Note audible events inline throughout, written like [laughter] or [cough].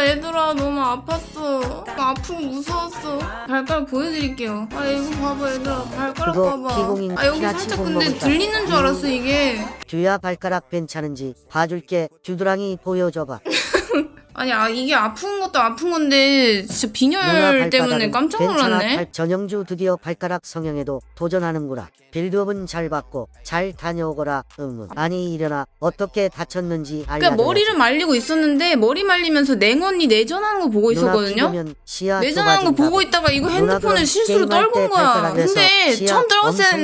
나 얘들아 너무 아팠어. 아프고 무서웠어. 발가락 보여드릴게요. 아 이거 봐봐 얘들아 발가락 그거 봐봐. 피공인 아 여기 살짝 근데 먹었다. 들리는 줄 알았어 음. 이게. 듀야 발가락 괜찮은지 봐줄게 주드랑이 보여줘봐 아니 아 이게 아픈 것도 아픈 건데 진짜 빈혈 때문에 깜짝 놀랐네. 발- 전영주 드디어 발가락 성형에도 도전하는구나 빌드업은 잘 받고 잘 다녀오거라 응원 아니 일어나 어떻게 다쳤는지 알려줘 그러니까 머리를 말리고 있었는데 머리 말리면서 냉언니 내전하는 거 보고 있었거든요. 내전하는 거. 보고 있다가 이거 핸드폰을 실수로 떨군 때 거야. 근데 처음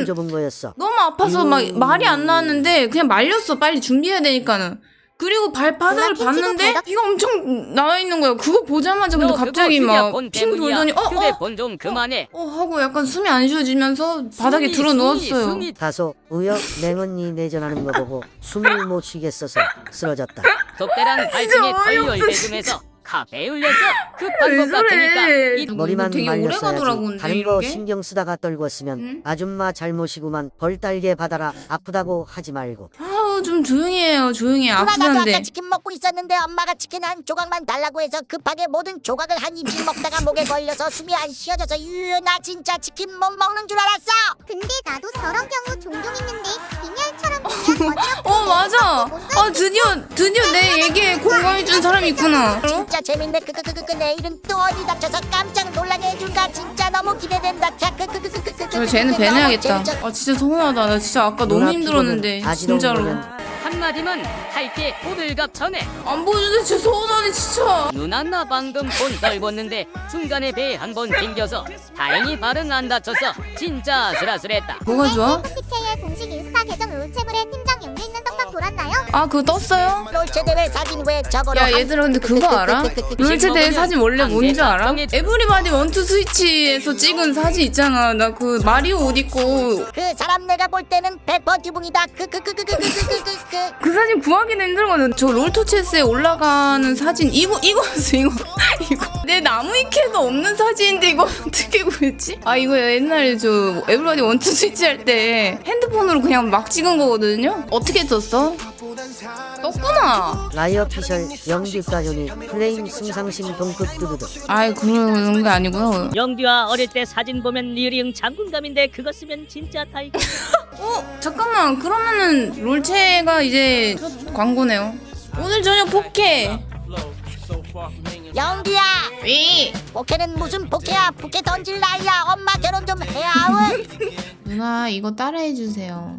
좁은 거였어 너무 아파서 막 음. 말이 안 나왔는데 그냥 말렸어. 빨리 준비해야 되니까는. 그리고 발바닥을 누나 봤는데 발각- 피가 엄청 나와 있는 거야. 그거 보자마자 근데 너 갑자기 막 핑. 돌더니 어 어. 휴대폰 좀 그만해. 어 하고 약간 숨이 안 쉬어지면서 바닥에 숨이, 들어 누웠어요. 숨이 다소 의역 냉언니 내전하는 거 보고 숨을 못 쉬겠어서 쓰러졌다 독대랑 발등에 어이없어, 털려 대금해서 카페에 울려서 급한 왜것 같으니까? 이 머리만 되게 오래 가더라고 말렸어야지 근데 다른 거 이렇게. 신경 쓰다가 떨궜으면 응? 아줌마 잘못이구만 벌 달게 받아라 아프다고 하지 말고 아 우 좀 조용히 해요. 조용히 해. 누나 나도 아프다는데. 아까 치킨 먹고 있었는데 엄마가 치킨 한 조각만 달라고 해서 급하게 모든 조각을 한 입씩 먹다가 목에 걸려서 숨이 안 쉬어져서 유유 나 진짜 치킨 못 먹는 줄 알았어 근데 나도 저런 경우 종종 있는데 빈혈처럼 그냥 어지럽게 어 맞아. 아 드디어 드디어 내 얘기에 공감해준 사람이 있구나. 어? 진짜 재밌네 그그그그 내일은 또 어디 다쳐서 깜짝 놀라게 해줄까 진짜 너무 기대된다 자그그그그그 저 쟤는 배내야겠다. 아 진짜 서운하다. 나 진짜 아까 너무 힘들었는데 진짜로. 한마디만 할게 호들갑 전에 안 보여주는데 진짜 서운하네 진짜. 누나 나 방금 본 넓었는데 중간에 배 한 번 튕겨서 다행히 발은 안 다쳐서 진짜 아슬아슬했다. 뭐가 좋아? 공식 인스타 계정 팀 아 그거 떴어요? 롤체대회 사진 왜 저거로 야 얘들아 근데 그거 알아? 롤체대회 사진 원래 뭔지 알아? 에브리바디 원투 스위치에서 찍은 사진 있잖아 나 그 마리오 옷 입고 그 사람 내가 볼 때는 100번 지붕이다 그 그 그 그 그 그 그그 그, 그, 그, 그 사진 구하기는 힘들거든 저 롤토체스에 올라가는 사진 이거 이거 이거 [laughs] 이거 내 나무 이케도 없는 사진인데 이거 어떻게 구했지? 아 이거 옛날에 저 에브리바디 원투 스위치 할 때 핸드폰으로 그냥 막 찍은 거거든요 어떻게 떴어? 떴구나. 라이어 피셜 영규가요니 플레임 승상심 동급 두두두 아이 그런 게 아니고요. 영규야 어릴 때 사진 보면 리얼형 장군감인데 그거 쓰면 진짜 타이 [laughs] 어 잠깐만 그러면은 롤체가 이제 첫 광고네요. 오늘 저녁 포케. 영규야 위. 포켓은 무슨 포켓야 포켓 던질 나이야 엄마 결혼 좀 해야 아우 누나 이거 따라해 주세요.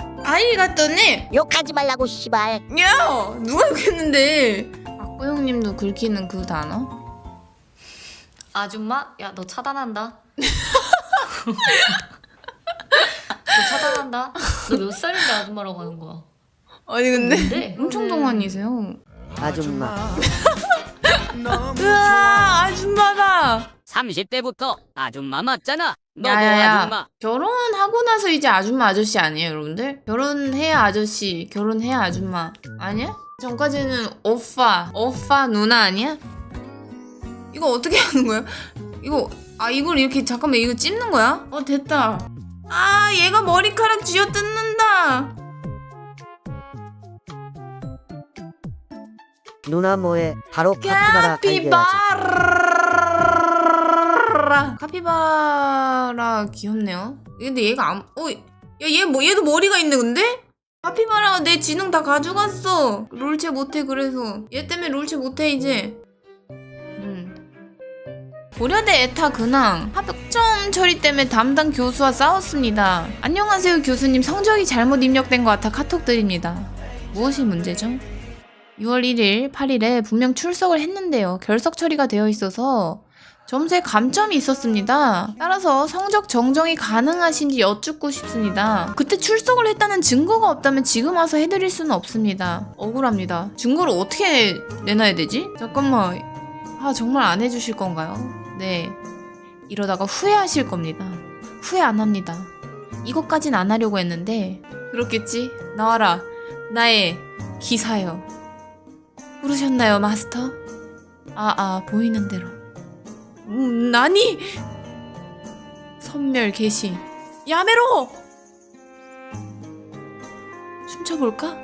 아리가또네. 욕하지 말라고 씨발 야, 누가 욕했는데? 악보 형님도 긁히는 그 단어? 아줌마? 야, 너 차단한다. [laughs] 너 차단한다. 너 몇 살인데 아줌마라고 하는 거야? 아니 근데 뭔데? [laughs] 엄청 동안이세요. 아줌마 [laughs] 으아 아줌마다. 30대부터 아줌마 맞잖아. 너도 야야야. 아줌마. 결혼하고 나서 이제 아줌마 아저씨 아니에요, 여러분들? 결혼해야 아저씨, 결혼해야 아줌마 아니야? 전까지는 오빠, 오빠 누나 아니야? 이거 어떻게 하는 거야? 이거 아 이걸 이렇게 잠깐만 이거 찝는 거야? 어 됐다. 아 얘가 머리카락 쥐어 뜯는다. 누나 뭐해 바로 카피바라 갈겨야지 카피바라 카피바라 귀엽네요 근데 얘가 안.. 어? 야얘 뭐 얘도 머리가 있네 근데? 카피바라가 내 지능 다 가져갔어 롤체 못해 그래서 얘 때문에 롤체 못해 이제 음. 고려대 에타 근황 합격점 처리 때문에 담당 교수와 싸웠습니다 안녕하세요 교수님 성적이 잘못 입력된 것 같아 카톡 드립니다 무엇이 문제죠? 6월 1일, 8일에 분명 출석을 했는데요. 결석 처리가 되어 있어서 점수에 감점이 있었습니다. 따라서 성적 정정이 가능하신지 여쭙고 싶습니다. 그때 출석을 했다는 증거가 없다면 지금 와서 해드릴 수는 없습니다. 억울합니다. 증거를 어떻게 내놔야 되지? 잠깐만. 아, 정말 안 해주실 건가요? 네. 이러다가 후회하실 겁니다. 후회 안 합니다. 이것까진 안 하려고 했는데, 그렇겠지? 나와라. 나의 기사요. 부르셨나요, 마스터? 아, 아, 보이는 대로. 음, 나니! 선멸 개시. 야메로! 춤춰볼까?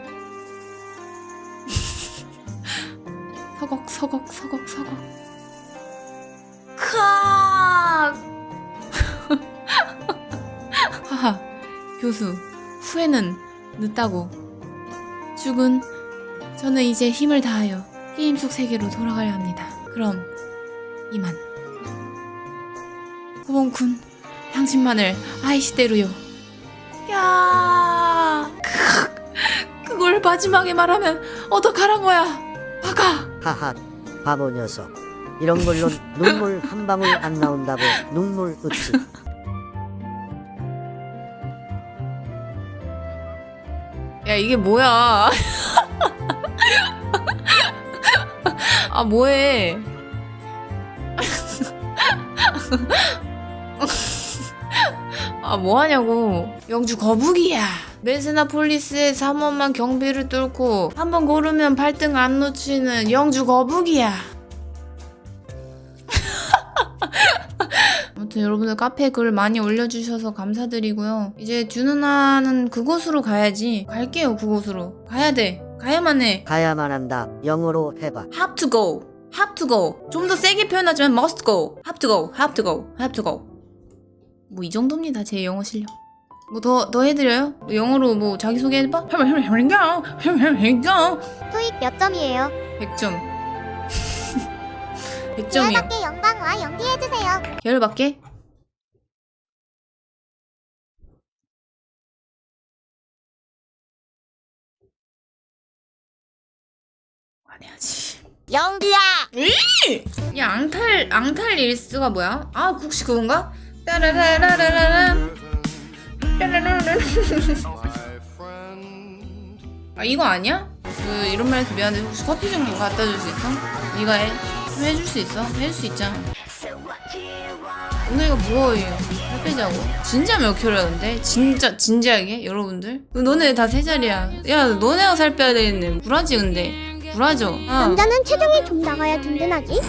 [laughs] 서걱, 서걱, 서걱, 서걱. 크악! [laughs] 하하, 교수, 후회는 늦다고. 죽은 저는 이제 힘을 다하여 게임 속 세계로 돌아가야 합니다. 그럼 이만. 호봉군, 당신만을 아이시대로요. 야, 크, 그걸 마지막에 말하면 어떡하란 거야? 화가. 하하 바보 녀석 이런 걸로 [laughs] 눈물 한 방울 안 나온다고 눈물 읍지 야 이게 뭐야? [laughs] 아 뭐해? [laughs] 아 뭐하냐고? 영주 거북이야. 메스나폴리스에서 한 번만 경비를 뚫고 한 번 고르면 발등 안 놓치는 영주 거북이야. [laughs] 아무튼 여러분들 카페에 글 많이 올려주셔서 감사드리고요. 이제 듀 누나는 그곳으로 가야지. 갈게요, 그곳으로. 가야 돼. 가야만 해. 가야만 한다 영어로 해봐 have to go. have to go. 좀 더 세게 표현하자면 must go. have to go. have to go. have to go. 뭐 이 정도입니다, 제 영어 실력. 뭐 더 더 해드려요? 뭐 영어로 뭐 자기소개 해봐? 토익 몇 점이에요? 100점. 100점이요. [laughs] 열받게 영광과 연기해주세요. 계열받게? 안 해야지. 연기야 야 앙탈 앙탈 릴스가 뭐야? 아 혹시 그건가? 아 이거 아니야? 그 이런 말해서 미안한데 혹시 커피 좀 갖다 줄 수 있어? 네가 해. 좀 해줄 수 있어? 해줄 수 있잖아. 오늘 이거 뭐예요? 살 빼자고. 진짜 몇 킬로였는데? 진짜 진지하게 여러분들? 너네 다 세 자리야. 야 너네가 살 빼야 되겠네. 불하지 근데. 불하죠. 어. 남자는 체중이 좀 나가야 든든하지.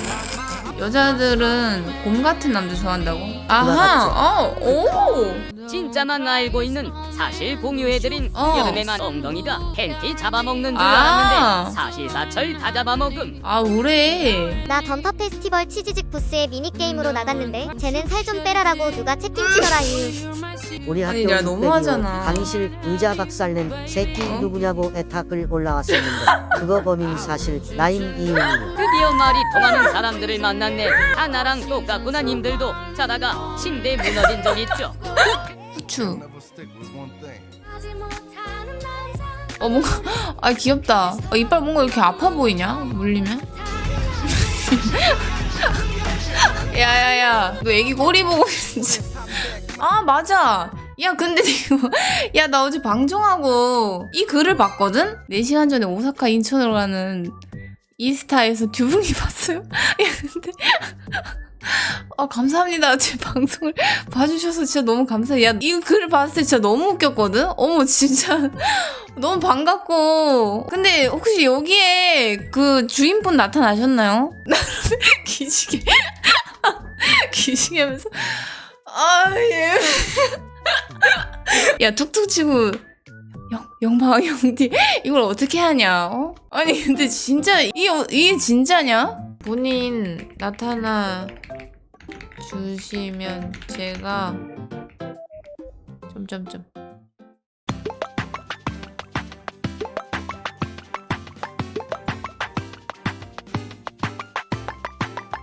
여자들은 곰 같은 남자 좋아한다고? 아하, 어, 오. 진짜 만 알고 있는 사실 공유해드린 어. 여름에만 엉덩이가 팬티 잡아먹는 줄 아. 알았는데 사실 사철 다 잡아먹음 아, 우래. 나 던파 페스티벌 치즈직 부스에 미니게임으로 나갔는데 쟤는 살 좀 빼라라고 누가 채팅치더라 유. 우리 아니, 학교 야, 육 너무하잖아. 강의실 의자 박살낸 새끼 어? 누구냐고 에타글 올라왔었는데 그거 범인 사실 나인 이윤이요 드디어 말이 통하는 사람들을 만났네 다 나랑 똑같구나 님들도 자다가 침대 무너진 적 있죠 후추. 어, 뭔가, 아, 귀엽다. 어, 이빨 뭔가 이렇게 아파 보이냐? 물리면? [laughs] 야야야, 너 애기 꼬리 보고 진짜. 아, 맞아. 야, 근데 이거, 야, 나 어제 방송하고 이 글을 봤거든? 4시간 전에 오사카 인천으로 가는 이스타에서 듀붕이 [laughs] 봤어요? 야, 근데. 아, 감사합니다. 제 방송을 [laughs] 봐주셔서 진짜 너무 감사해요. 야, 이 글을 봤을 때 진짜 너무 웃겼거든? 어머, 진짜. [laughs] 너무 반갑고. 근데 혹시 여기에 그 주인분 나타나셨나요? 기시계. 기시계 하면서. 아, 예. 야, 툭툭 치고. 영, 영방, 영디. [laughs] 이걸 어떻게 하냐, 어? 아니, 근데 진짜, 이게, 어- 이게 진짜냐? 본인 나타나 주시면 제가 점점점